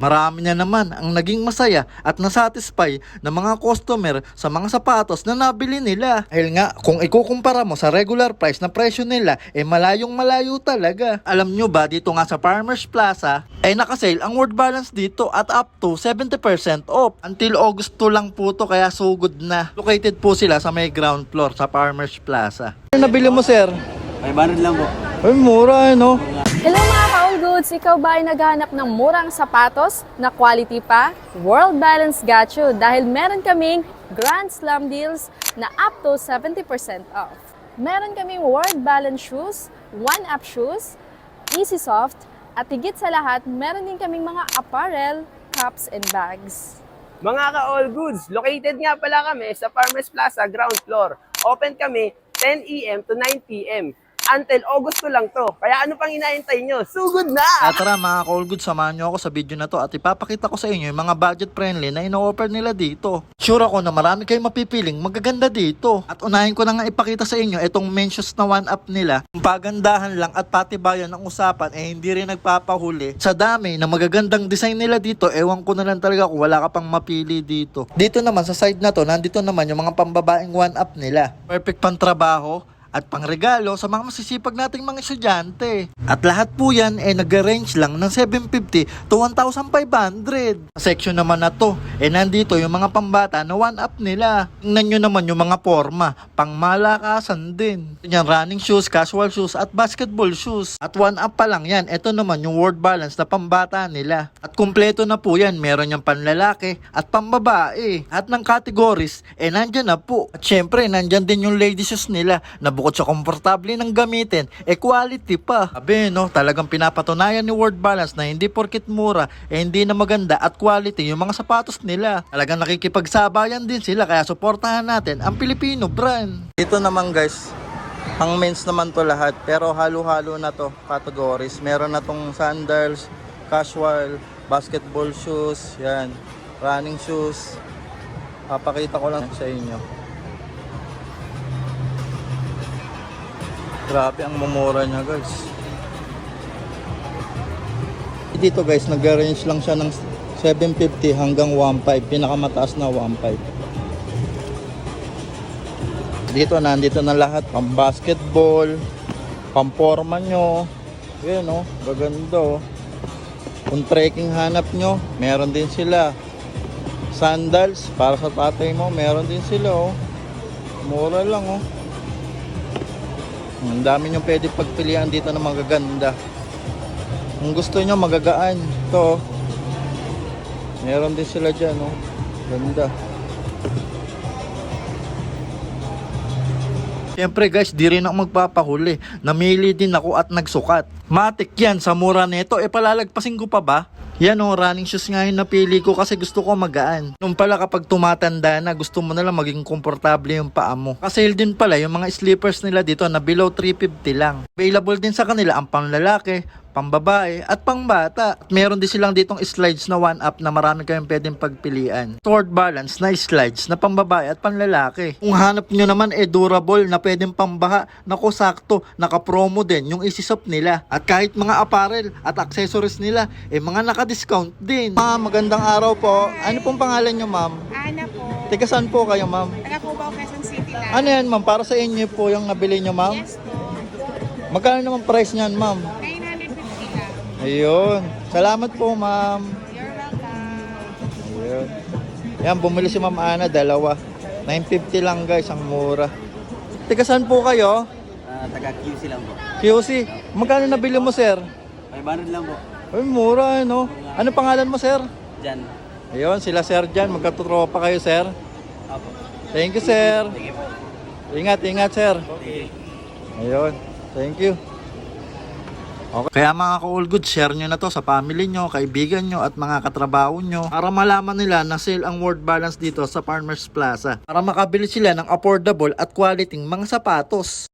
Marami na naman ang naging masaya at nasatisfy ng mga customer sa mga sapatos na nabili nila. Dahil nga, kung ikukumpara mo sa regular price na presyo nila, eh malayong malayo talaga. Alam nyo ba, dito nga sa Farmers Plaza, ay nakasale ang word balance dito at up to 70% off. Until August 2 lang po to, kaya so good na. Located po sila sa may ground floor sa Farmers Plaza. Ano nabili mo, sir? 500 lang po. Ay, mura, no? Hello mga goods! Ikaw ba ay naghahanap ng murang sapatos na quality pa? World Balance got you dahil meron kaming Grand Slam deals na up to 70% off. Meron kaming World Balance shoes, one-up shoes, Easy Soft, at higit sa lahat, meron din kaming mga apparel, cups, and bags. Mga ka-all goods, located nga pala kami sa Farmers Plaza ground floor. Open kami 10 a.m. to 9 p.m. Until August 2 lang to. Kaya ano pang inaantay nyo? Sugod na! At tara mga ka-all good, samahan nyo ako sa video na to at ipapakita ko sa inyo yung mga budget friendly na ino-offer nila dito. Sure ako na marami kayong mapipiling magaganda dito. At unahin ko na nga ipakita sa inyo itong mentions na one up nila. Yung pagandahan lang at patibayan ng usapan eh hindi rin nagpapahuli. Sa dami na magagandang design nila dito, ewan ko na lang talaga kung wala ka pang mapili dito. Dito naman sa side na to, nandito naman yung mga pambabaeng one up nila. Perfect pang trabaho, at pangregalo sa mga masisipag nating mga estudyante. At lahat po yan ay nag-range lang ng 750 to 1,500. Sa section naman na to, eh nandito yung mga pambata na one-up nila. Tingnan nyo naman yung mga forma, pang malakasan din. Yan, running shoes, casual shoes, at basketball shoes. At one-up pa lang yan, ito naman yung word balance na pambata nila. At kumpleto na po yan, meron yung panlalaki at pambabae. At ng categories, eh nandyan na po. At syempre, nandyan din yung ladies shoes nila na bukod sa komportable ng gamitin, eh quality pa. Sabi no, talagang pinapatunayan ni Word Balance na hindi porkit mura, eh hindi na maganda at quality yung mga sapatos nila. Talagang nakikipagsabayan din sila kaya suportahan natin ang Filipino brand. Dito naman guys, pang men's naman to lahat pero halo-halo na to categories. Meron na tong sandals, casual, basketball shoes, yan, running shoes. Papakita ko lang sa inyo. Grabe ang mumura niya guys. Dito guys, nag-range lang siya ng 750 hanggang 1.5. Pinakamataas na 1.5. Dito nandito na lahat. Pang basketball, pang forma nyo. Yan oh, gaganda oh. Kung trekking hanap nyo, meron din sila. Sandals, para sa tatay mo, meron din sila oh. Mura lang oh. Ang dami nyo pwede pagpilian dito na magaganda. Kung gusto nyo magagaan, ito. oh. Meron din sila dyan, oh. Ganda. Siyempre guys, di rin ako magpapahuli. Namili din ako at nagsukat. Matik yan, sa mura nito, e palalagpasin ko pa ba? Yan o, running shoes nga yung napili ko kasi gusto ko magaan. Nung pala kapag tumatanda na, gusto mo na lang maging komportable yung paa mo. Kasi din pala yung mga slippers nila dito na below 350 lang. Available din sa kanila ang panglalaki, pambabae at pangbata. At meron din silang ditong slides na one up na marami kayong pwedeng pagpilian. Sword balance na slides na pambabae at panlalaki. Kung hanap nyo naman eh durable na pwedeng pambaha, naku sakto, naka-promo din yung isisop nila. At kahit mga apparel at accessories nila, eh mga naka-discount din. Ma'am, magandang araw po. Ano pong pangalan nyo ma'am? Ana po. Tiga saan po kayo ma'am? Taga Cubao, Quezon City lang. Ano yan ma'am? Para sa inyo po yung nabili nyo ma'am? Yes po. Magkano naman price niyan ma'am? 950 lang. Ayun. Salamat po ma'am. You're welcome. Ayun. Yan, bumili si Ma'am Ana, dalawa. 950 lang guys, ang mura. Tiga saan po kayo? Ah, taga QC lang po. QC. Magkano nabili mo, sir? 500 lang po. Ay, mura, no? Ano pangalan mo, sir? Diyan. Ayun, sila sir dyan. Magkatutropa kayo, sir. Apo. Thank you, sir. Ingat, ingat, sir. Sige. Ayun. Thank you. Okay. Kaya mga ka-all good, share nyo na to sa family nyo, kaibigan nyo at mga katrabaho nyo para malaman nila na sale ang word balance dito sa Farmers Plaza para makabili sila ng affordable at quality mga sapatos.